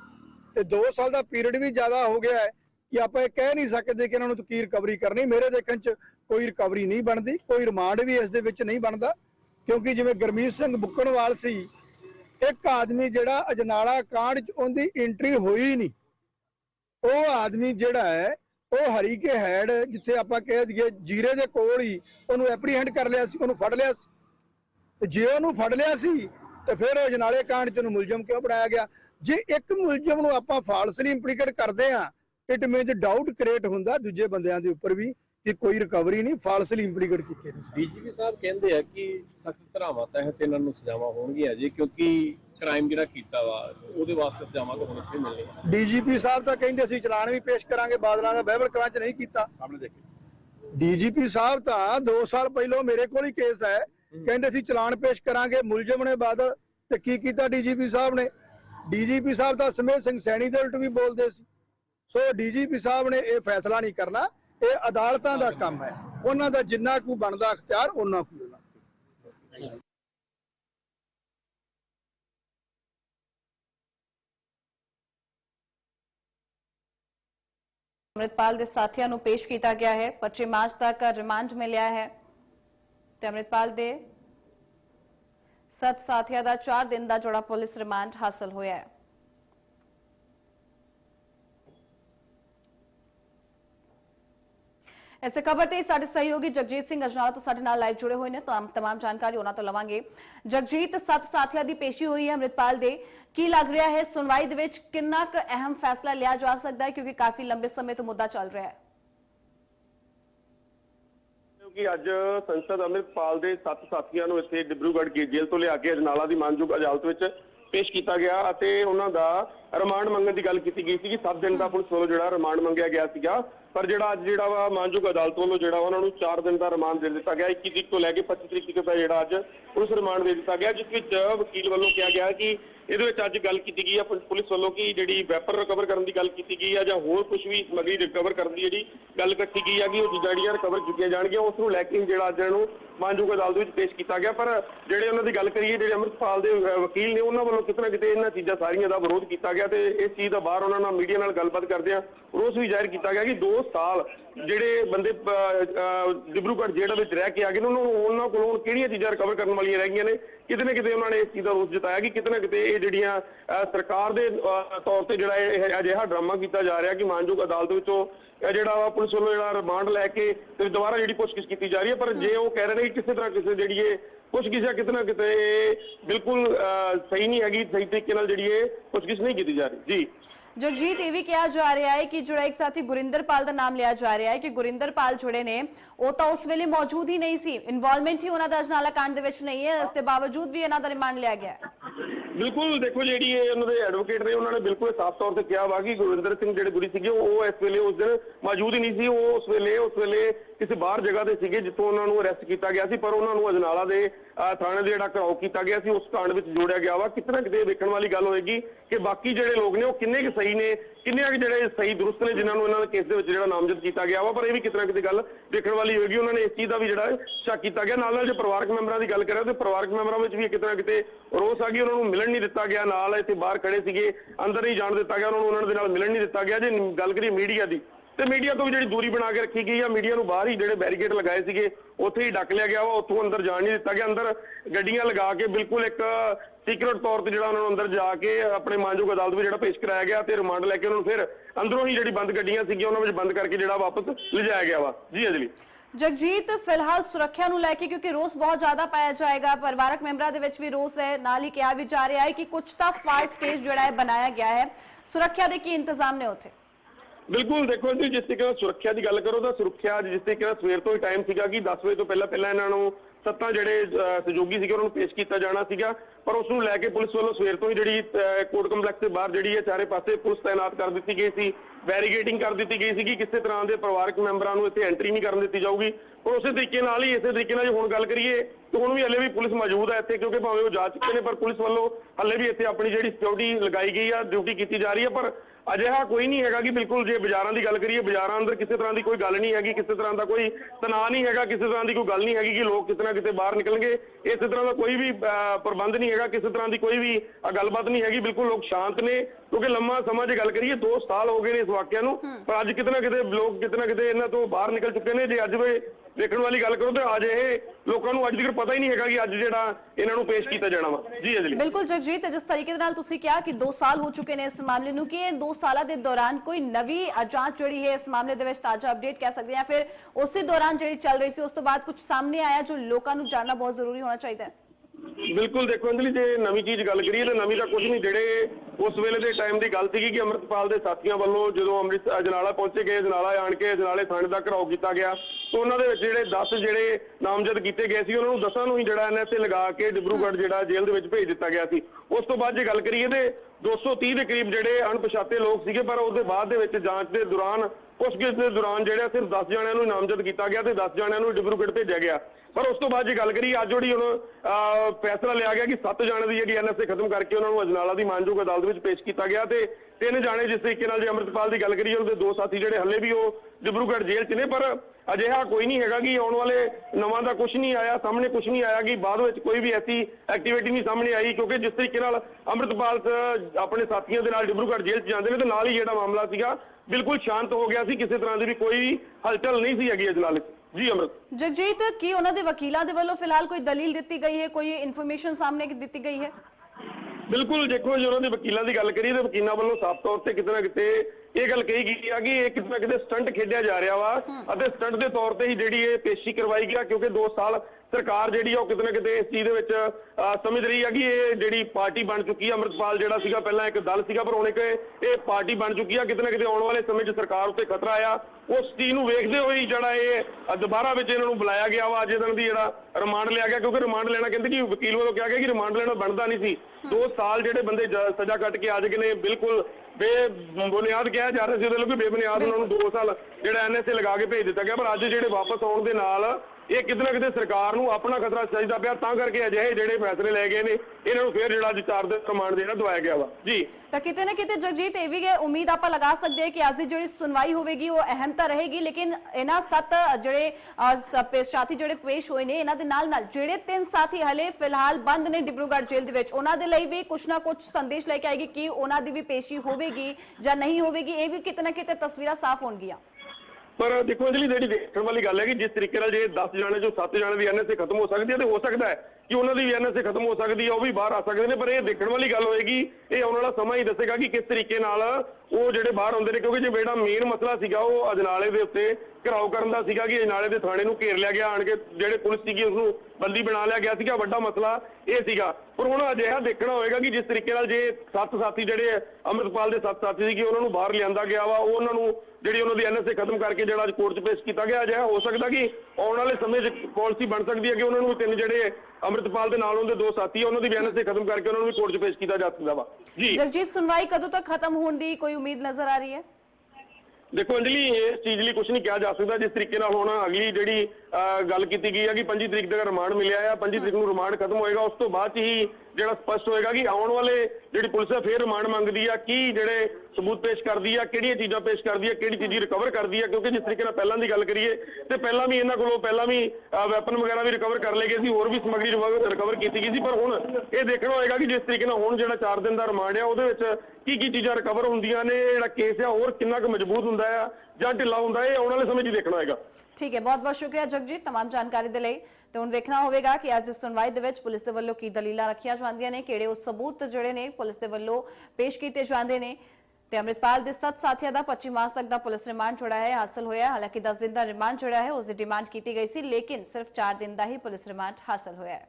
ਤੇ 2 ਸਾਲ ਦਾ ਪੀਰੀਅਡ ਵੀ ਜ਼ਿਆਦਾ ਹੋ ਗਿਆ ਹੈ ਕਿ ਆਪਾਂ ਇਹ ਕਹਿ ਨਹੀਂ ਸਕਦੇ ਕਿ ਇਹਨਾਂ ਨੂੰ ਕੀ ਰਿਕਵਰੀ ਕਰਨੀ। ਮੇਰੇ ਦੇਖਣ 'ਚ ਕੋਈ ਰਿਕਵਰੀ ਨਹੀਂ ਬਣਦੀ, ਕੋਈ ਰਿਮਾਂਡ ਵੀ ਇਸ ਦੇ ਵਿੱਚ ਨਹੀਂ ਬਣਦਾ। ਕਿਉਂਕਿ ਜਿਵੇਂ ਗਰਮੀਤ ਸਿੰਘ ਬੁੱਕਣਵਾਲ ਸੀ, ਇੱਕ ਆਦਮੀ ਜਿਹੜਾ ਅਜਨਾਲਾ ਕਾਂਡ 'ਚ ਉਹਦੀ ਐਂਟਰੀ ਹੋਈ ਨਹੀਂ। ਉਹ ਆਦਮੀ ਜਿਹੜਾ ਹੈ ਉਹ ਹਰੀਕੇ ਹੈਡ ਜਿੱਥੇ ਆਪਾਂ ਕਹਿ ਦਈਏ ਜੀਰੇ ਦੇ ਕੋਲ ਹੀ ਉਹਨੂੰ ਐਪਰੀਹੈਂਡ ਕਰ ਲਿਆ ਸੀ, ਉਹਨੂੰ ਫੜ ਲਿਆ ਸੀ। ਤੇ ਜੇ ਉਹਨੂੰ ਫੜ ਲਿਆ ਸੀ, ਤੇ ਫਿਰ ਉਹ ਜਨਾਲੇ ਕਾਂਡ ਚ ਉਹਨੂੰ ਮੁਲਜ਼ਮ ਕਿਉਂ ਬਣਾਇਆ ਗਿਆ? ਜੇ ਇੱਕ ਮੁਲਜ਼ਮ ਨੂੰ ਆਪਾਂ ਫਾਲਸਲੀ ਇੰਪਲੀਕੇਟ ਕਰਦੇ ਆ ਇਟ ਮੀਨਸ ਡਾਊਟ ਕ੍ਰੀਏਟ ਹੁੰਦਾ ਦੂਜੇ ਬੰਦਿਆਂ ਦੇ ਉੱਪਰ ਵੀ। ਕਿ ਕੋਈ ਰਿਕਵਰੀ ਨਹੀਂ ਫਾਲਸਲੀ ਇੰਪਲੀਕੇਟ ਕੀਤੇ ਨੇ ਸਾਰੇ। ਡੀਜੀਪੀ ਸਾਹਿਬ ਕਹਿੰਦੇ ਆ ਕਿ ਸਖਤ ਧਾਰਾਵਾਂ ਤਹਿਤ ਇਹਨਾਂ ਨੂੰ ਸਜ਼ਾਵਾਂ ਹੋਣਗੀਆਂ ਜੀ ਕਿਉਂਕਿ ਕ੍ਰਾਈਮ ਜਿਹੜਾ ਕੀਤਾ ਵਾ ਉਹਦੇ ਵਾਸਤੇ ਸਜ਼ਾਵਾਂ ਤਾਂ ਹੁਣ ਇੱਥੇ ਮਿਲਣੀਆਂ ਡੀਜੀਪੀ ਸਾਹਿਬ ਤਾਂ ਕਹਿੰਦੇ ਸੀ ਚਲਾਨ ਵੀ ਪੇਸ਼ ਕਰਾਂਗੇ ਬਾਦਲਾਂ ਦਾ ਬਹਿਬਲ ਕਰਾਂ ਚ ਨਹੀਂ ਕੀਤਾ। ਸਾਹਮਣੇ ਦੇਖੇ। ਡੀਜੀਪੀ ਸਾਹਿਬ ਤਾਂ 2 ਸਾਲ ਪਹਿਲਾਂ ਮੇਰੇ ਕੋਲ ਹੀ ਕੇਸ ਹੈ ਕਹਿੰਦੇ ਸੀ ਚਲਾਨ ਪੇਸ਼ ਕਰਾਂਗੇ ਮੁਲਜ਼ਮ ਨੇ ਬਾਦਲ ਤੇ ਕੀ ਕੀਤਾ ਡੀਜੀਪੀ ਸਾਹਿਬ ਨੇ? ਡੀਜੀਪੀ ਸਾਹਿਬ ਤਾਂ ਸਮੇਤ ਸਿੰਘ ਸੈਣੀ ਦੇ ਉਲਟ ਵੀ ਬੋਲਦੇ ਸੀ। ਸੋ ਡੀਜੀਪੀ ਸਾਹਿਬ ਨੇ ਇਹ ਫੈਸਲਾ ਨਹੀਂ ਕਰਨਾ ਇਹ ਅਦਾਲਤਾਂ ਦਾ ਕੰਮ ਹੈ। ਉਹਨਾਂ ਦਾ ਜਿੰਨਾ ਕੁ ਬਣਦਾ ਅਖਤਿਆਰ, ਉਹਨਾਂ ਕੁ ਉਹਨਾਂ ਕੁ। ਅੰਮ੍ਰਿਤਪਾਲ ਦੇ ਸਾਥੀਆਂ ਨੂੰ ਪੇਸ਼ ਕੀਤਾ ਗਿਆ ਹੈ। 25 ਮਾਰਚ ਤੱਕ ਰਿਮਾਂਡ ਮਿਲਿਆ ਹੈ। ਤੇ ਅੰਮ੍ਰਿਤਪਾਲ ਦੇ ਸੱਤ ਸਾਥੀਆਂ ਦਾ 4 ਦਿਨ ਦਾ ਜੋੜਾ ਪੁਲਿਸ ਰਿਮਾਂਡ ਹਾਸਲ ਹੋਇਆ ਹੈ। ਇਸੇ ਖਬਰ ਤੇ ਸਾਡੇ ਸਹਿਯੋਗੀ ਜਗਜੀਤ ਸਿੰਘ ਅਜਨਾਲਾ ਤੋਂ ਸਾਡੇ ਨਾਲ ਲਾਈਵ ਜੁੜੇ ਹੋਏ ਨੇ ਤਾਂ ਤਮਾਮ ਜਾਣਕਾਰੀ ਉਹਨਾਂ ਤੋਂ ਲਵਾਂਗੇ ਜਗਜੀਤ ਸੱਤ ਸਾਥੀਆਂ ਦੀ ਪੇਸ਼ੀ ਹੋਈ ਹੈ ਅਮਰਿਤਪਾਲ ਦੇ ਕੀ ਲੱਗ ਰਿਹਾ ਹੈ ਸੁਣਵਾਈ ਦੇ ਵਿੱਚ ਕਿੰਨਾ ਕੁ ਅਹਿਮ ਫੈਸਲਾ ਲਿਆ ਜਾ ਸਕਦਾ ਹੈ ਕਿਉਂਕਿ ਕਾਫੀ ਲੰਬੇ ਸਮੇਂ ਤੋਂ ਮੁੱਦਾ ਚੱਲ ਰਿਹਾ ਹੈ ਕਿ ਅੱਜ ਸੰਸਦ ਅਮਰਿਤਪਾਲ ਦੇ ਸੱਤ ਸਾਥੀਆਂ ਨੂੰ ਇੱਥੇ ਡਿਬਰੂਗੜ੍ਹ ਕੀ ਜੇਲ੍ਹ ਤੋਂ ਲਿਆ ਕੇ ਅਜਨਾਲਾ ਦੀ ਮਾਨਯੋਗ ਅਦਾਲਤ ਵਿੱਚ ਪੇਸ਼ ਕੀਤਾ ਗਿਆ ਅਤੇ ਉਹਨਾਂ ਦਾ ਰਿਮਾਂਡ ਮੰਗਣ ਦੀ ਗੱਲ ਕੀਤੀ ਗਈ ਸੀ ਕਿ 7 ਦਿਨ ਦਾ ਪੁਲਿਸ ਵੱਲੋਂ ਜਿਹੜਾ ਰਿਮਾਂਡ ਮੰਗਿਆ ਗਿਆ ਸੀਗਾ ਪਰ ਜਿਹੜਾ ਅੱਜ ਜਿਹੜਾ ਵਾ ਮਾਨਯੋਗ ਅਦਾਲਤ ਵੱਲੋਂ ਜਿਹੜਾ ਉਹਨਾਂ ਨੂੰ 4 ਦਿਨ ਦਾ ਰਿਮਾਂਡ ਦੇ ਦਿੱਤਾ ਗਿਆ 21 ਤਰੀਕ ਤੋਂ ਲੈ ਕੇ 25 ਤਰੀਕ ਤੱਕ ਦਾ ਜਿਹੜਾ ਅੱਜ ਪੁਲਿਸ ਰਿਮਾਂਡ ਦੇ ਦਿੱਤਾ ਗਿਆ, ਜਿਸ ਵਿੱਚ ਵਕੀਲ ਵੱਲੋਂ ਕਿਹਾ ਗਿਆ ਕਿ ਇਹਦੇ ਵਿੱਚ ਅੱਜ ਗੱਲ ਕੀਤੀ ਗਈ ਆ ਪੁਲਿਸ ਵੱਲੋਂ ਕਿ ਜਿਹੜੀ ਵੈਪਰ ਰਿਕਵਰ ਕਰਨ ਦੀ ਗੱਲ ਕੀਤੀ ਗਈ ਆ ਜਾਂ ਹੋਰ ਕੁਝ ਵੀ ਸਮੱਗਰੀ ਰਿਕਵਰ ਕਰਨ ਦੀ ਜਿਹੜੀ ਗੱਲ ਕੀਤੀ ਗਈ ਹੈ ਕਿ ਉਹ ਜਿਹੜੀਆਂ ਰਿਕਵਰ ਕੀਤੀਆਂ ਜਾਣਗੀਆਂ, ਉਸ ਨੂੰ ਲੈ ਕੇ ਜਿਹੜਾ ਅੱਜ ਇਹਨਾਂ ਨੂੰ ਮਾਨਯੋਗ ਅਦਾਲਤ ਵਿੱਚ ਪੇਸ਼ ਕੀਤਾ ਗਿਆ। ਪਰ ਜਿਹੜੇ ਉਹਨਾਂ ਦੀ ਗੱਲ ਕਰੀਏ, ਜਿਹੜੇ ਅੰਮ੍ਰਿਤਪਾਲ ਦੇ ਵਕੀਲ ਨੇ, ਉਹਨਾਂ ਵੱਲੋਂ ਕਿਤੇ ਨਾ ਕਿਤੇ ਇਹਨਾਂ ਚੀਜ਼ਾਂ ਸਾਰੀਆਂ ਦਾ ਵਿਰੋਧ ਕੀਤਾ ਗਿਆ ਤੇ ਇਸ ਚੀਜ਼ ਦਾ ਬਾਹਰ ਉਹਨਾਂ ਨਾਲ ਮੀਡੀਆ ਨਾਲ ਗੱਲਬਾਤ ਕਰਦੇ ਆ। ਰੋਸ ਵੀ ਜ਼ਾਹਿਰ ਕੀਤਾ ਗਿਆ ਕਿ 2 ਸਾਲ ਜਿਹੜੇ ਬੰਦੇ ਡਿਬਰੂਗੜ੍ਹ ਜੇਲ੍ਹ ਵਿੱਚ ਰਹਿ ਕੇ ਆ ਗਏ ਨੇ ਉਹਨਾਂ ਨੂੰ ਉਹਨਾਂ ਕੋਲੋਂ ਕਿਹੜੀਆਂ ਚੀਜ਼ਾਂ ਰਿਕਵਰ ਕਰਨ ਵਾਲੀਆਂ ਰਹਿ ਗਈਆਂ ਨੇ? ਕਿਤੇ ਨਾ ਕਿਤੇ ਉਹਨਾਂ ਨੇ ਇਸ ਚੀਜ਼ ਦਾ ਰੋਸ ਜਤਾਇਆ ਕਿ ਕਿਤੇ ਨਾ ਕਿਤੇ ਇਹ ਜਿਹੜੀਆਂ ਸਰਕਾਰ ਦੇ ਤੌਰ ਤੇ ਜਿਹੜਾ ਇਹ ਅਜਿਹਾ ਡਰਾਮਾ ਕੀਤਾ ਜਾ ਰਿਹਾ ਕਿ ਮਾਨਯੋਗ ਅਦਾਲਤ ਵਿੱਚੋਂ ਇਹ ਜਿਹੜਾ ਵਾ ਪੁਲਿਸ ਵੱਲੋਂ ਜਿਹੜਾ ਰਿਮਾਂਡ ਲੈ ਕੇ ਤੇ ਦੁਬਾਰਾ ਜਿਹੜੀ ਪੁੱਛਗਿੱਛ ਕੀਤੀ ਜਾ ਰਹੀ ਹੈ ਪਰ ਜੇ ਉਹ ਕਹਿ ਰਹੇ ਨੇ ਕਿ ਕਿਸੇ ਤਰ੍ਹਾਂ ਕਿਸੇ ਜਿਹੜੀ ਇਹ ਪੁੱਛਗਿੱਛ ਕਿਤੇ ਨਾ ਕਿਤੇ ਬਿਲਕੁਲ ਸਹੀ ਨਹੀਂ ਹੈਗੀ ਸਹੀ ਤਰੀਕੇ ਨਾਲ ਜਿਹੜੀ ਇਹ ਪੁੱਛਗਿੱਛ ਨਹੀਂ ਕੀਤੀ ਜਾ ਰਹੀ। ਜੀ। ਜਗਜੀਤ, ਇਹ ਵੀ ਕਿਹਾ ਜਾ ਰਿਹਾ ਹੈ ਕਿ ਜਿਹੜਾ ਇੱਕ ਸਾਥੀ ਗੁਰਿੰਦਰਪਾਲ ਦਾ ਨਾਮ ਲਿਆ ਜਾ ਰਿਹਾ ਹੈ ਕਿ ਗੁਰਿੰਦਰਪਾਲ ਜਿਹੜੇ ਨੇ, ਉਹ ਤਾਂ ਉਸ ਵੇਲੇ ਮੌਜੂਦ ਹੀ ਨਹੀਂ ਸੀ। ਇਨਵੋਲਵਮੈਂਟ ਹੀ ਉਹਨਾਂ ਦਾ ਅਜਨਾਲਾ ਕਾਂਡ ਦੇ ਵਿੱਚ ਨਹੀਂ ਹੈ। ਇਸ ਦੇ ਬਾਵਜੂਦ ਵੀ ਇਹਨਾਂ ਦਾ ਰਿਮਾਂਡ ਲਿਆ ਗਿਆ ਹੈ। ਬਿਲਕੁਲ, ਦੇਖੋ ਜਿਹੜੀ ਇਹ ਉਹਨਾਂ ਦੇ ਐਡਵੋਕੇਟ ਨੇ, ਉਹਨਾਂ ਨੇ ਬਿਲਕੁਲ ਸਾਫ਼ ਤੌਰ ਤੇ ਕਿਹਾ ਵਾ ਕਿ ਗੁਰਵਿੰਦਰ ਸਿੰਘ ਜਿਹੜੇ ਗੁਰੀ ਸੀਗੇ, ਉਹ ਇਸ ਵੇਲੇ ਉਸ ਦਿਨ ਮੌਜੂਦ ਹੀ ਨਹੀਂ ਸੀ। ਉਹ ਉਸ ਵੇਲੇ ਉਸ ਵੇਲੇ ਕਿਸੇ ਬਾਹਰ ਜਗ੍ਹਾ ਤੇ ਸੀਗੇ, ਜਿੱਥੋਂ ਉਹਨਾਂ ਨੂੰ ਅਰੈਸਟ ਕੀਤਾ ਗਿਆ ਸੀ, ਪਰ ਉਹਨਾਂ ਨੂੰ ਅਜਨਾਲਾ ਦੇ ਥਾਣੇ ਦੇ ਜਿਹੜਾ ਘਰਾਓ ਕੀਤਾ ਗਿਆ ਸੀ, ਉਸ ਕਾਂਡ ਵਿੱਚ ਜੋੜਿਆ ਗਿਆ ਵਾ। ਕਿਤੇ ਨਾ ਕਿਤੇ ਵੇਖਣ ਵਾਲੀ ਗੱਲ ਹੋਏਗੀ ਕਿ ਬਾਕੀ ਜਿਹੜੇ ਲੋਕ ਨੇ, ਉਹ ਕਿੰਨੇ ਕੁ ਸਹੀ ਨੇ, ਕਿੰਨੇ ਕੁ ਜਿਹੜੇ ਸਹੀ ਦਰੁਸਤ ਨੇ, ਜਿਨ੍ਹਾਂ ਨੂੰ ਇਹਨਾਂ ਦੇ ਕੇਸ ਦੇ ਵਿੱਚ ਜਿਹੜਾ ਨਾਮਜ਼ਦ ਕੀਤਾ ਗਿਆ ਵਾ। ਪਰ ਇਹ ਵੀ ਕਿਤੇ ਨਾ ਕਿਤੇ ਗੱਲ ਦੇਖਣ ਵਾਲੀ ਹੋਏਗੀ। ਉਹਨਾਂ ਨੇ ਇਸ ਚੀਜ਼ ਦਾ ਵੀ ਜਿਹੜਾ ਸ਼ੱਕ ਕੀਤਾ ਗਿਆ। ਨਾਲ ਨਾਲ ਜੇ ਪਰਿਵਾਰਕ ਮੈਂਬਰਾਂ ਦੀ ਗੱਲ ਕਰਾਂ, ਤੇ ਪਰਿਵਾਰਕ ਮੈਂਬਰਾਂ ਵਿੱਚ ਵੀ ਕਿਤੇ ਨਾ ਕਿਤੇ ਰੋਸ ਆ ਗਈ ਉਹਨਾਂ ਨੂੰ ਮਿਲਣ ਨਹੀਂ ਦਿੱਤਾ ਗਿਆ, ਨਾਲ ਇੱਥੇ ਬਾਹਰ ਖੜੇ ਸੀਗੇ, ਅੰਦਰ ਨਹੀਂ ਜਾਣ ਦਿੱਤਾ ਗਿਆ, ਉਹਨਾਂ ਨੂੰ ਉਹਨਾਂ ਦੇ ਨਾਲ ਮਿਲਣ ਨਹੀਂ ਦਿੱਤਾ ਗਿਆ। ਜੇ ਗੱਲ ਕਰੀਏ ਮੀਡੀਆ ਦੀ, ਤੇ ਮੀਡੀਆ ਤੋਂ ਵੀ ਜਿਹੜੀ ਦੂਰੀ ਬਣਾ ਕੇ ਰੱਖੀ ਗਈ ਆ, ਮੀਡੀਆ ਨੂੰ ਬਾਹਰ ਹੀ ਜਿਹੜੇ ਬੈਰੀਕੇਡ ਲਗਾਏ ਸੀਗੇ, ਉੱਥੇ ਹੀ ਡੱਕ ਲਿਆ ਗਿਆ ਵਾ, ਉੱਥੋਂ ਅੰਦਰ ਜਾਣ ਨਹੀਂ ਦਿੱਤਾ ਗਿਆ। ਅੰਦਰ ਗੱਡੀਆਂ ਲਗਾ ਕੇ ਬਿਲਕੁਲ ਇੱਕ ਸੀਕ੍ਰੀਟ ਤੌਰ ਤੇ ਜਿਹੜਾ ਉਹਨਾਂ ਨੂੰ ਅੰਦਰ ਜਾ ਕੇ ਆਪਣੇ ਮਾਨਯੋਗ ਅਦਾਲਤ ਵਿੱਚ ਜਿਹੜਾ ਪੇਸ਼ ਕਰਾਇਆ ਗਿਆ ਤੇ ਰਿਮਾਂਡ ਲੈ ਕੇ ਉਹਨਾਂ ਨੂੰ ਫਿਰ ਅੰਦਰੋਂ ਹੀ ਜਿਹੜੀ ਬੰਦ ਗੱਡੀਆਂ ਸੀਗੀਆਂ, ਉਹਨਾਂ ਵਿੱਚ ਬੰਦ ਕਰਕੇ ਜਿਹੜਾ ਵਾਪਸ ਲਿਜਾਇਆ ਗਿਆ ਵਾ। ਜੀ, ਅਜਲੀ। ਜਗਜੀਤ ਫਿਲਹਾਲ ਸੁਰੱਖਿਆ ਨੂੰ ਲੈ ਕੇ, ਕਿਉਂਕਿ ਰੋਸ ਬਹੁਤ ਜ਼ਿਆਦਾ ਪਾਇਆ ਜਾਏਗਾ। ਪਰਿਵਾਰਕ ਮੈਂਬਰਾਂ ਦੇ ਵਿੱਚ ਵੀ ਰੋਸ ਹੈ। ਨਾਲ ਹੀ ਕਿਹਾ ਵੀ ਜਾ ਰਿਹਾ ਹੈ ਕਿ ਕੁਝ ਤਾਂ ਫਾਲਸ ਕੇਸ ਜਿਹੜਾ ਹੈ ਬਣਾਇਆ ਗਿਆ ਹੈ। ਸੁਰੱਖਿਆ ਦੇ ਕੀ ਇੰਤਜ਼ਾਮ ਨੇ ਉੱਥੇ? ਬਿਲਕੁਲ ਦੇਖੋ ਜੀ, ਜਿਸ ਤਰੀਕੇ ਨਾਲ ਸੁਰੱਖਿਆ ਦੀ ਗੱਲ ਕਰੋ ਤਾਂ ਸੁਰੱਖਿਆ ਜਿਸ ਤਰੀਕੇ ਨਾਲ ਸਵੇਰ ਤੋਂ ਹੀ ਟਾਈਮ ਸੀਗਾ ਕਿ 10 ਵਜੇ ਤੋਂ ਪਹਿਲਾਂ ਪਹਿਲਾਂ ਇਹਨਾਂ ਨੂੰ ਸੱਤਾਂ ਜਿਹੜੇ ਅਹ, ਸਹਿਯੋਗੀ ਸੀਗੇ ਉਹਨਾਂ ਨੂੰ ਪੇਸ਼ ਕੀਤਾ ਜਾਣਾ ਸੀਗਾ। ਪਰ ਉਸ ਨੂੰ ਲੈ ਕੇ ਪੁਲਿਸ ਵੱਲੋਂ ਸਵੇਰ ਤੋਂ ਹੀ ਜਿਹੜੀ ਅਹ, ਕੋਰਟ ਕੰਪਲੈਕਸ ਦੇ ਬਾਹਰ ਜਿਹੜੀ ਹੈ ਚਾਰੇ ਪਾਸੇ ਪੁਲਿਸ ਤਾਇਨਾਤ ਕਰ ਦਿੱਤੀ ਗਈ ਸੀ ਬੈਰੀਗੇਟਿੰਗ ਕਰ ਦਿੱਤੀ ਗਈ ਸੀ ਕਿ ਕਿਸੇ ਤਰ੍ਹਾਂ ਦੇ ਪਰਿਵਾਰਕ ਮੈਂਬਰਾਂ ਨੂੰ ਇੱਥੇ ਐਂਟਰੀ ਨਹੀਂ ਕਰਨ ਦਿੱਤੀ ਜਾਊਗੀ। ਪਰ ਉਸੇ ਤਰੀਕੇ ਨਾਲ ਹੀ ਇਸੇ ਤਰੀਕੇ ਨਾਲ ਜੇ ਹੁਣ ਗੱਲ ਕਰੀਏ ਤੇ ਹੁਣ ਵੀ ਹਲੇ ਵੀ ਪੁਲਿਸ ਮੌਜੂਦ ਹੈ ਇੱਥੇ ਕਿਉਂਕਿ ਭਾਵੇਂ ਉਹ ਜਾ ਚੁੱਕੇ ਨੇ ਪਰ ਪੁਲਿਸ ਵੱਲੋਂ ਹਲੇ ਵੀ ਇੱਥੇ ਆਪਣੀ ਜਿਹੜੀ ਸਿਕਿਉਰਿਟੀ ਲਗਾਈ ਗਈ ਆ ਡਿਊਟੀ ਕੀਤੀ ਜਾ ਰਹੀ ਹੈ ਪਰ ਅਜਿਹਾ ਕੋਈ ਨਹੀਂ ਹੈਗਾ ਕਿ ਬਿਲਕੁਲ ਜੇ ਬਾਜ਼ਾਰਾਂ ਦੀ ਗੱਲ ਕਰੀਏ ਬਾਜ਼ਾਰਾਂ ਅੰਦਰ ਕਿਸੇ ਤਰ੍ਹਾਂ ਦੀ ਕੋਈ ਗੱਲ ਨਹੀਂ ਹੈਗੀ ਕਿਸੇ ਤਰ੍ਹਾਂ ਦਾ ਕੋਈ ਤਣਾਅ ਨਹੀਂ ਹੈਗਾ ਕਿਸੇ ਤਰ੍ਹਾਂ ਦੀ ਕੋਈ ਗੱਲ ਨਹੀਂ ਹੈਗੀ ਕਿ ਲੋਕ ਕਿਤੇ ਨਾ ਕਿਤੇ ਬਾਹਰ ਨਿਕਲਣਗੇ। ਇਸੇ ਤਰ੍ਹਾਂ ਦਾ ਕੋਈ ਵੀ ਪ੍ਰਬੰਧ ਨਹੀਂ ਹੈਗਾ ਕਿਸੇ ਤਰ੍ਹਾਂ ਦੀ ਕੋਈ ਵੀ ਗੱਲਬਾਤ ਨਹੀਂ ਹੈਗੀ। ਬਿਲਕੁਲ ਲੋਕ ਸ਼ਾਂਤ ਨੇ ਕਿਉਂਕਿ ਲੰਮਾ ਸਮਾਂ ਜੇ ਗੱਲ ਕਰੀਏ 2 ਸਾਲ ਹੋ ਗਏ ਨੇ ਇਸ ਵਾਕਿਆ ਨੂੰ। ਪਰ ਅੱਜ ਕਿਤੇ ਨਾ ਕਿਤੇ ਲੋਕ ਕਿਤੇ ਨਾ ਕਿਤੇ ਇਹਨਾਂ ਤੋਂ ਬਾਹਰ ਨਿਕਲ ਚੁੱਕੇ ਨੇ। ਜੇ ਅੱਜ ਵੇ ਵੇਖਣ ਵਾਲੀ ਗੱਲ ਕਰੋ ਤੇ ਅੱਜ ਇਹ ਲੋਕਾਂ ਨੂੰ ਅੱਜ ਤੱਕ ਪਤਾ ਹੀ ਨਹੀਂ ਹੈਗਾ ਕਿ ਅੱਜ ਜਿਹੜਾ ਇਹਨਾਂ ਨੂੰ ਪੇਸ਼ ਕੀਤਾ ਜਾਣਾ ਵਾ। ਜੀ ਅਜਲੀ। ਬਿਲਕੁਲ ਜਗਜੀਤ, ਜਿਸ ਤਰੀਕੇ ਦੇ ਨਾਲ ਤੁਸੀਂ ਕਿਹਾ ਕਿ 2 ਸਾਲ ਹੋ ਚੁੱਕੇ ਨੇ ਇਸ ਮਾਮਲੇ ਨੂੰ, ਕਿ ਇਹ 2 ਸਾਲਾਂ ਦੇ ਦੌਰਾਨ ਕੋਈ ਨਵੀਂ ਜਾਂਚ ਜਿਹੜੀ ਹੈ ਇਸ ਮਾਮਲੇ ਦੇ ਵਿੱਚ ਤਾਜ਼ਾ ਅਪਡੇਟ ਕਹਿ ਸਕਦੇ ਹਾਂ? ਫਿਰ ਉਸੇ ਦੌਰਾਨ ਜਿਹੜੀ ਚੱਲ ਰਹੀ ਸੀ, ਉਸ ਤੋਂ ਬਾਅਦ ਕੁਝ ਸਾਹਮਣੇ ਆਇਆ ਜੋ ਲੋਕਾਂ ਨੂੰ ਜਾਣਨਾ ਬਹੁਤ ਜ਼ਰੂਰੀ ਹੋਣਾ ਚਾਹੀਦਾ ਹੈ। ਬਿਲਕੁਲ ਦੇਖੋ ਅੰਜਲੀ, ਜੇ ਨਵੀਂ ਚੀਜ਼ ਗੱਲ ਕਰੀਏ ਤਾਂ ਨਵੀਂ ਤਾਂ ਕੁਝ ਨਹੀਂ। ਜਿਹੜੇ ਉਸ ਵੇਲੇ ਦੇ ਟਾਈਮ ਦੀ ਗੱਲ ਸੀਗੀ ਕਿ ਅੰਮ੍ਰਿਤਪਾਲ ਦੇ ਸਾਥੀਆਂ ਵੱਲੋਂ ਜਦੋਂ ਅੰਮ੍ਰਿਤ ਅਜਨਾਲਾ ਪਹੁੰਚੇ ਗਏ ਅਜਨਾਲਾ ਆਣ ਕੇ ਅਜਨਾਲੇ ਥਾਣੇ ਦਾ ਘਰਾਓ ਕੀਤਾ ਗਿਆ, ਤਾਂ ਉਹਨਾਂ ਦੇ ਵਿੱਚ ਜਿਹੜੇ 10 ਜਿਹੜੇ ਨਾਮਜ਼ਦ ਕੀਤੇ ਗਏ ਸੀ, ਉਹਨਾਂ ਨੂੰ 10 ਨੂੰ ਹੀ ਜਿਹੜਾ ਐਨਐਸਏ ਲਗਾ ਕੇ ਡਿਬਰੂਗੜ੍ਹ ਜਿਹੜਾ ਜੇਲ੍ਹ ਦੇ ਵਿੱਚ ਭੇਜ ਦਿੱਤਾ ਗਿਆ ਸੀ। ਉਸ ਤੋਂ ਬਾਅਦ ਜੇ ਗੱਲ ਕਰੀਏ ਤੇ 230 ਦੇ ਕਰੀਬ ਜਿਹੜੇ ਅਣਪਛਾਤੇ ਲੋਕ ਸੀਗੇ, ਪਰ ਉਹਦੇ ਬਾਅਦ ਦੇ ਵਿੱਚ ਜਾਂਚ ਦੇ ਦੌਰਾਨ ਪੁੱਛਗਿੱਛ ਦੇ ਦੌਰਾਨ ਜਿਹੜਾ ਸਿਰਫ 10 ਜਣਿਆਂ ਨੂੰ ਨਾਮਜ਼ਦ ਕੀਤਾ ਗਿਆ ਤੇ 10 ਜਣਿਆਂ ਨੂੰ ਡਿਬਰੂਗੜ੍ਹ ਭੇਜਿਆ ਗਿਆ। ਪਰ ਉਸ ਤੋਂ ਬਾਅਦ ਜੇ ਗੱਲ ਕਰੀਏ ਅੱਜ ਜਿਹੜੀ ਹੁਣ ਅਹ, ਫੈਸਲਾ ਲਿਆ ਗਿਆ ਕਿ 7 ਜਣਿਆਂ ਦੀ ਜਿਹੜੀ ਐਨਐਸਏ ਖਤਮ ਕਰਕੇ ਉਹਨਾਂ ਨੂੰ ਅਜਨਾਲਾ ਦੀ ਮਾਨਯੋਗ ਅਦਾਲਤ ਵਿੱਚ ਪੇਸ਼ ਕੀਤਾ ਗਿਆ ਤੇ ਤਿੰਨ ਜਾਣੇ ਜਿਸ ਤਰੀਕੇ ਨਾਲ ਜੇ ਅੰਮ੍ਰਿਤਪਾਲ ਦੀ ਗੱਲ ਕਰੀਏ ਉਹਦੇ ਦੋ ਸਾਥੀ ਜਿਹੜੇ ਹੱਲੇ ਵੀ ਉਹ ਡਿਬਰੂਗੜ੍ਹ ਜੇਲ੍ਹ 'ਚ ਨੇ ਪਰ ਅਜਿਹਾ ਕੋਈ ਨਹੀਂ ਹੈਗਾ ਕਿ ਆਉਣ ਵਾਲੇ ਨਵਾਂ ਦਾ ਕੁਝ ਨਹੀਂ ਆਇਆ ਸਾਹਮਣੇ ਕੁਝ ਨਹੀਂ ਆਇਆ ਕਿ ਬਾਅਦ ਵਿੱਚ ਕੋਈ ਵੀ ਐਸੀ ਐਕਟੀਵਿਟੀ ਨਹੀਂ ਸਾਹਮਣੇ ਆਈ ਕਿਉਂਕਿ ਜਿਸ ਤਰੀਕੇ ਨਾਲ ਅੰਮ੍ਰਿਤਪਾਲ ਆਪਣੇ ਸਾਥੀਆਂ ਦੇ ਨਾਲ ਡਿਬਰੂਗੜ੍ਹ ਜੇਲ੍ਹ 'ਚ ਜਾਂਦੇ ਨੇ ਤੇ ਨਾਲ ਹੀ ਜਿਹੜਾ ਮਾਮਲਾ ਸੀਗਾ ਬਿਲਕੁਲ ਸ਼ਾਂਤ ਹੋ ਗਿਆ ਸੀ ਕਿਸੇ ਤਰ੍ਹਾਂ ਦੀ ਵੀ ਕੋਈ ਹਲਚਲ ਨਹੀਂ ਸੀ ਹੈਗੀ ਅਜਨਾਲੇ 'ਚ। ਜੀ ਅੰਮ੍ਰਿਤ। ਜਗਜੀਤ ਕੀ ਉਹਨਾਂ ਦੇ ਵਕੀਲਾਂ ਦੇ ਵੱਲੋਂ ਫਿਲਹਾਲ ਕੋਈ ਦਲੀਲ ਦਿੱਤੀ ਗਈ ਹੈ ਕੋਈ ਇਨਫੋਰਮੇਸ਼ਨ ਸਾਹਮਣੇ ਦਿੱਤੀ ਗਈ ਹੈ? ਬਿਲਕੁਲ ਦੇਖੋ ਜੇ ਉਹਨਾਂ ਦੇ ਵਕੀਲਾਂ ਦੀ ਗੱਲ ਕਰੀਏ ਤਾਂ ਵਕੀਲਾਂ ਵੱਲੋਂ ਸਾਫ਼ ਤੌਰ ਤੇ ਕਿਤੇ ਨਾ ਕਿਤੇ ਇਹ ਗੱਲ ਕਹੀ ਗਈ ਆ ਕਿ ਇਹ ਕਿਤੇ ਨਾ ਕਿਤੇ ਸਟੰਟ ਖੇਡਿਆ ਜਾ ਰਿਹਾ ਵਾ ਅਤੇ ਸਟੰਟ ਦੇ ਤੌਰ ਤੇ ਹੀ ਜਿਹੜੀ ਇਹ ਪੇਸ਼ੀ ਕਰਵਾਈ ਗਿਆ ਕਿਉਂਕਿ 2 ਸਾਲ ਸਰਕਾਰ ਜਿਹੜੀ ਆ ਉਹ ਕਿਤੇ ਨਾ ਕਿਤੇ ਇਸ ਚੀਜ਼ ਦੇ ਵਿੱਚ ਅਹ, ਸਮਝ ਰਹੀ ਆ ਕਿ ਇਹ ਜਿਹੜੀ ਪਾਰਟੀ ਬਣ ਚੁੱਕੀ ਆ ਅੰਮ੍ਰਿਤਪਾਲ ਜਿਹੜਾ ਸੀਗਾ ਪਹਿਲਾਂ ਇੱਕ ਦਲ ਸੀਗਾ ਪਰ ਹੁਣ ਇੱਕ ਇਹ ਪਾਰਟੀ ਬਣ ਚੁੱਕੀ ਆ ਕਿਤੇ ਨਾ ਕਿਤੇ ਆਉਣ ਵਾਲੇ ਸਮੇਂ 'ਚ ਸਰਕਾਰ ਉੱਤੇ ਖਤਰਾ ਆ। ਉਸ ਚੀਜ਼ ਨੂੰ ਵੇਖਦੇ ਹੋਏ ਹੀ ਜਿਹੜਾ ਇਹ ਦੁਬਾਰਾ ਵਿੱਚ ਇਹਨਾਂ ਨੂੰ ਬੁਲਾਇਆ ਗਿਆ ਵਾ ਅੱਜ ਦਿਨ ਦੀ ਜਿਹੜਾ ਰਿਮਾਂਡ ਲਿਆ ਗਿਆ ਕਿਉਂਕਿ ਰਿਮਾਂਡ ਲੈਣਾ ਕਹਿੰਦੇ ਕਿ ਵਕੀਲ ਵੱਲੋਂ ਕਿਹਾ ਗਿਆ ਕਿ ਰਿਮਾਂਡ ਲੈਣਾ ਬਣਦਾ ਨਹੀਂ ਸੀ। 2 ਸਾਲ ਜਿਹੜੇ ਬੰਦੇ ਸਜ਼ਾ ਕੱਟ ਕੇ ਆ ਗਏ ਨੇ ਬਿਲਕੁਲ ਬੇਬੁਨਿਆਦ ਕਿਹਾ ਜਾ ਰਿਹਾ ਸੀ, ਉਹਦੇ ਲਈ ਬੇਬੁਨਿਆਦ ਉਹਨਾਂ ਨੂੰ 2 ਸਾਲ ਜਿਹੜਾ ਐਨਐਸਏ ਲਗਾ ਕੇ ਭੇਜ ਦਿੱਤਾ ਗਿਆ, ਪਰ ਅੱਜ ਜਿਹੜੇ ਵਾਪਸ ਆਉਣ ਦੇ ਨਾਲ ਇਹ ਕਿਤੇ ਨਾ ਕਿਤੇ ਸਰਕਾਰ ਨੂੰ ਆਪਣਾ ਖਤਰਾ ਚਾਹੀਦਾ ਪਿਆ, ਤਾਂ ਕਰਕੇ ਅਜਿਹੇ ਜਿਹੜੇ ਫੈਸਲੇ ਲਏ ਗਏ ਨੇ, ਇਹਨਾਂ ਨੂੰ ਫੇਰ ਜਿਹੜਾ ਅੱਜ ਚਾਰ ਦੇ ਰਿਮਾਂਡ ਦੇਣਾ ਦਵਾਇਆ ਗਿਆ ਵਾ। ਜੀ। ਤਾਂ ਕਿਤੇ ਨਾ ਕਿਤੇ ਜਗਜੀਤ ਇਹ ਵੀ ਹੈ ਉਮੀਦ ਆਪਾਂ ਲਗਾ ਸਕਦੇ ਹਾਂ ਕਿ ਅੱਜ ਦੀ ਜਿਹੜੀ ਸੁਣਵਾਈ ਹੋਵੇਗੀ, ਉਹ ਅਹਿਮ ਤਾਂ ਰਹੇਗੀ, ਲੇਕਿਨ ਇਹਨਾਂ ਸੱਤ ਜਿਹੜੇ ਪੇਸ਼ ਸਾਥੀ ਜਿਹੜੇ ਪੇਸ਼ ਹੋਏ ਨੇ, ਇਹਨਾਂ ਦੇ ਨਾਲ ਨਾਲ ਜਿਹੜੇ ਤਿੰਨ ਸਾਥੀ ਹਲੇ ਫਿਲਹਾਲ ਬੰਦ ਨੇ ਡਿਬਰੂਗੜ੍ਹ ਜੇਲ੍ਹ ਦੇ ਵਿੱਚ, ਉਹਨਾਂ ਦੇ ਲਈ ਵੀ ਕੁਛ ਨਾ ਕੁਛ ਸੰਦੇਸ਼ ਲੈ ਕੇ ਆਏਗੀ ਕਿ ਉਹਨਾਂ ਦੀ ਵੀ ਪੇਸ਼ੀ ਹੋਵੇਗੀ ਜਾਂ ਨਹੀਂ ਹੋਵੇਗੀ, ਇਹ ਵੀ ਕਿਤੇ ਨਾ ਕਿਤੇ ਤਸਵੀਰਾਂ ਸਾਫ਼ ਹੋਣਗੀਆਂ। ਪਰ ਦੇਖੋ ਜਿਹੜੀ ਜਿਹੜੀ ਦੇਖਣ ਵਾਲੀ ਗੱਲ ਹੈ ਕਿ ਜਿਸ ਤਰੀਕੇ ਨਾਲ ਜੇ 10 ਜਾਣੇ ਚੋਂ 7 ਜਾਣੇ ਦੀ ਐਨਐਸਏ ਖਤਮ ਹੋ ਸਕਦੀ ਹੈ ਤੇ ਹੋ ਸਕਦਾ ਹੈ ਕਿ ਉਹਨਾਂ ਦੀ ਵੀ ਐਨਐਸਏ ਖਤਮ ਹੋ ਸਕਦੀ ਹੈ ਉਹ ਵੀ ਬਾਹਰ ਆ ਸਕਦੇ ਨੇ, ਪਰ ਇਹ ਦੇਖਣ ਵਾਲੀ ਗੱਲ ਹੋਏਗੀ, ਇਹ ਆਉਣ ਵਾਲਾ ਸਮਾਂ ਹੀ ਦੱਸੇਗਾ ਕਿ ਕਿਸ ਤਰੀਕੇ ਨਾਲ ਉਹ ਜਿਹੜੇ ਬਾਹਰ ਆਉਂਦੇ ਨੇ, ਕਿਉਂਕਿ ਜੇ ਜਿਹੜਾ ਮੇਨ ਮਸਲਾ ਸੀਗਾ ਉਹ ਅਜਨਾਲੇ ਦੇ ਉੱਤੇ ਘਰਾਓ ਕਰਨ ਦਾ ਸੀਗਾ ਕਿ ਅਜਨਾਲੇ ਦੇ ਥਾਣੇ ਨੂੰ ਘੇਰ ਲਿਆ ਗਿਆ, ਆਣ ਕੇ ਜਿਹੜੇ ਪੁਲਿਸ ਸੀਗੀ ਉਸ ਨੂੰ ਬੰਦੀ ਬਣਾ ਲਿਆ ਗਿਆ ਸੀਗਾ, ਵੱਡਾ ਮਸਲਾ ਇਹ ਸੀਗਾ। ਪਰ ਹੁਣ ਅਜਿਹਾ ਦੇਖਣਾ ਹੋਏਗਾ ਕਿ ਜਿਸ ਤਰੀਕੇ ਨਾਲ ਜੇ ਸੱਤ ਸਾਥੀ ਜਿਹੜੇ ਅੰਮ੍ਰਿਤਪਾਲ ਦੇ ਸੱਤ ਸਾਥੀ ਸੀਗੇ, ਉਹਨਾਂ ਨੂੰ ਬਾਹਰ ਲਿਆਂਦਾ ਗਿਆ ਵਾ, ਉਹ ਉਹਨਾਂ ਨੂੰ ਜਿਹੜੀ ਉਹਨਾਂ ਦੀ ਐਨਐਸਏ ਖਤਮ ਕਰਕੇ ਜਿਹੜਾ ਅੱਜ ਕੋਰਟ 'ਚ ਪੇਸ਼ ਕੀਤਾ ਗਿਆ, ਅਜਿਹਾ ਹੋ ਸਕਦਾ ਕਿ ਆਉਣ ਵਾਲੇ ਸਮੇਂ 'ਚ ਪਾਲਿਸੀ ਬਣ ਸਕਦੀ ਹੈ ਕਿ ਉਹਨਾਂ ਨੂੰ ਤਿੰਨ ਜਿਹੜੇ ਅੰਮ੍ਰਿਤਪਾਲ ਦੇ ਨਾਲ ਉਹਦੇ ਦੋ ਸਾਥੀ ਆ, ਉਹਨਾਂ ਦੀ ਵੀ ਐਨਐਸਏ ਖਤਮ ਕਰਕੇ ਉਹਨਾਂ ਨੂੰ ਵੀ ਕੋਰਟ 'ਚ ਪੇਸ਼ ਕੀਤਾ ਜਾ ਸਕਦਾ ਵਾ। ਜੀ। ਜਗਜੀਤ ਸੁਣਵਾਈ ਕਦੋਂ ਤੱਕ ਖਤਮ ਹੋਣ ਦੀ ਕੋਈ ਉਮੀਦ ਨਜ਼ਰ ਆ ਰਹੀ ਹੈ? ਦੇਖੋ ਅੰਜਲੀ ਇਸ ਚੀਜ਼ ਲਈ ਕੁਝ ਨਹੀਂ ਕਿਹਾ ਜਾ ਸਕਦਾ। ਜਿਸ ਤਰੀਕੇ ਨਾਲ ਹੁਣ ਅਗਲੀ ਜਿਹੜੀ ਗੱਲ ਕੀਤੀ ਗਈ ਹੈ ਕਿ 25 ਤਰੀਕ ਤੱਕ ਰਿਮਾਂਡ ਮਿਲਿਆ ਹੈ 25 ਤਰੀਕ ਨੂੰ ਰਿਮਾਂਡ ਖਤਮ ਹੋਏਗਾ ਉਸ ਤੋਂ ਬਾਅਦ ਹੀ ਜਿਹੜਾ ਸਪਸ਼ਟ ਹੋਏਗਾ ਕਿ ਆਉਣ ਵਾਲੇ ਜਿਹੜੀ ਪੁਲਿਸ ਹੈ ਫੇਰ ਰਿਮਾਂਡ ਮੰਗਦੀ ਆ ਕੀ ਜਿਹੜੇ ਸਬੂਤ ਪੇਸ਼ ਕਰਦੀ ਆ ਕਿਹੜੀਆਂ ਚੀਜ਼ਾਂ ਪੇਸ਼ ਕਰਦੀ ਆ ਕਿਹੜੀ ਚੀਜ਼ ਰਿਕਵਰ ਕਰਦੀ ਆ ਕਿਉਂਕਿ ਜਿਸ ਤਰੀਕੇ ਨਾਲ ਪਹਿਲਾਂ ਦੀ ਗੱਲ ਕਰੀਏ ਤੇ ਪਹਿਲਾਂ ਵੀ ਇਹਨਾਂ ਕੋਲੋਂ ਪਹਿਲਾਂ ਵੀ ਵੈਪਨ ਵਗੈਰਾ ਵੀ ਰਿਕਵਰ ਕਰ ਲਏ ਗਏ ਸੀ ਹੋਰ ਵੀ ਸਮੱਗਰੀ ਰਿਕਵਰ ਕੀਤੀ ਗਈ ਸੀ ਪਰ ਹੁਣ ਇਹ ਦੇਖਣਾ ਹੋਏਗਾ ਕਿ ਜਿਸ ਤਰੀਕੇ ਨਾਲ ਹੁਣ ਜਿਹੜਾ 4 ਦਿਨ ਦਾ ਰਿਮਾਂਡ ਆ ਉਹਦੇ ਵਿੱਚ ਕੀ ਕੀ ਚੀਜ਼ਾਂ ਰਿਕਵਰ ਹੁੰਦੀਆਂ ਨੇ ਇਹ ਜਿਹੜਾ ਕੇਸ ਆ ਹੋਰ ਕਿੰਨਾ ਕੁ ਮਜ਼ਬੂਤ ਹੁੰਦਾ ਆ ਜਾਂ ਢਿੱਲਾ ਹੁੰਦਾ ਇਹ ਆਉਣ ਵਾਲੇ ਸਮੇਂ 'ਚ ਹੀ ਦੇਖਣਾ ਹੋਏਗਾ ਠੀਕ ਹੈ ਬਹੁਤ ਬਹੁਤ ਸ਼ੁਕਰੀਆ ਜਗਜੀਤ तमाम ਜਾਣਕਾਰੀ ਦੇ ਲਈ ਤੇ ਹੁਣ ਵੇਖਣਾ ਹੋਵੇਗਾ ਕਿ ਅੱਜ ਦੀ ਸੁਣਵਾਈ ਦੇ ਵਿੱਚ ਪੁਲਿਸ ਦੇ ਵੱਲੋਂ ਕੀ ਦਲੀਲਾਂ ਰੱਖੀਆਂ ਜਾਂਦੀਆਂ ਨੇ, ਕਿਹੜੇ ਉਹ ਸਬੂਤ ਜਿਹੜੇ ਨੇ ਪੁਲਿਸ ਦੇ ਵੱਲੋਂ ਪੇਸ਼ ਕੀਤੇ ਜਾਂਦੇ ਨੇ। ਤੇ ਅੰਮ੍ਰਿਤਪਾਲ ਦੇ ਸੱਤ ਸਾਥੀਆਂ ਦਾ 25 ਮਾਰਚ ਤੱਕ ਦਾ ਪੁਲਿਸ ਰਿਮਾਂਡ ਜਿਹੜਾ ਹੈ, ਹਾਸਲ ਹੋਇਆ ਹਾਲਾਂਕਿ 10 ਦਿਨ ਦਾ ਰਿਮਾਂਡ ਜਿਹੜਾ ਹੈ, ਉਸ ਦੀ ਡਿਮਾਂਡ ਕੀਤੀ ਗਈ ਸੀ, ਲੇਕਿਨ ਸਿਰਫ 4 ਦਿਨ ਦਾ ਹੀ ਪੁਲਿਸ ਰਿਮਾਂਡ ਹਾਸਲ ਹੋਇਆ ਹੈ।